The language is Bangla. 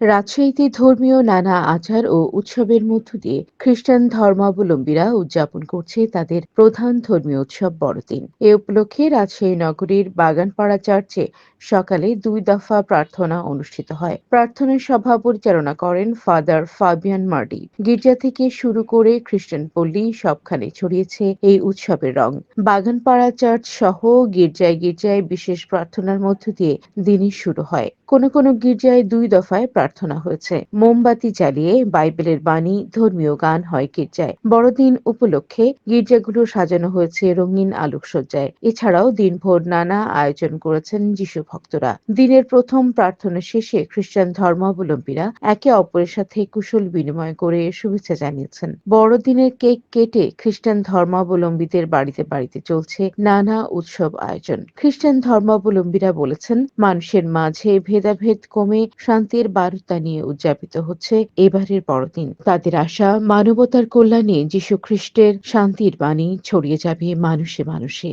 রাজশাহীতে ধর্মীয় নানা আচার ও উৎসবের মধ্য দিয়ে খ্রিস্টান ধর্মাবলম্বীরা উদযাপন করছে তাদের প্রধান ধর্মীয় উৎসব বড়দিন। এ উপলক্ষে রাজশাহী নগরীর বাগানপাড়া চার্চে সকালে দুই দফা প্রার্থনা অনুষ্ঠিত হয়। প্রার্থনা সভা পরিচালনা করেন ফাদার ফাবিয়ান মার্ডি। গির্জা থেকে শুরু করে খ্রিস্টান পল্লী সবখানে ছড়িয়েছে এই উৎসবের রং। বাগানপাড়া চার্চ সহ গির্জায় গির্জায় বিশেষ প্রার্থনার মধ্য দিয়ে দিনই শুরু হয়। কোনো কোনো গির্জায় দুই দফায় প্রার্থনা হয়েছে। মোমবাতি জ্বালিয়ে বাইবেলের বাণী, ধর্মীয় গান হয় গির্জায়। বড়দিন উপলক্ষে গির্জাগুলো সাজানো হয়েছে রঙিন আলোকসজ্জায়। এছাড়াও দিনভর নানা আয়োজন করেছেন যিশু ভক্তরা। দিনের প্রথম প্রার্থনা শেষে খ্রিস্টান ধর্মাবলম্বীরা একে অপরের সাথে কুশল বিনিময় করে শুভেচ্ছা জানিয়েছেন। বড়দিনের কেক কেটে খ্রিস্টান ধর্মাবলম্বীদের বাড়িতে বাড়িতে চলছে নানা উৎসব আয়োজন। খ্রিস্টান ধর্মাবলম্বীরা বলেছেন, মানুষের মাঝে ভেদাভেদ কমে শান্তির বার্তা নিয়ে উদযাপিত হচ্ছে এবারের বড়দিন তাদের আশা, মানবতার কল্যাণে যীশু খ্রিস্টের শান্তির বাণী ছড়িয়ে যাবে মানুষে মানুষে।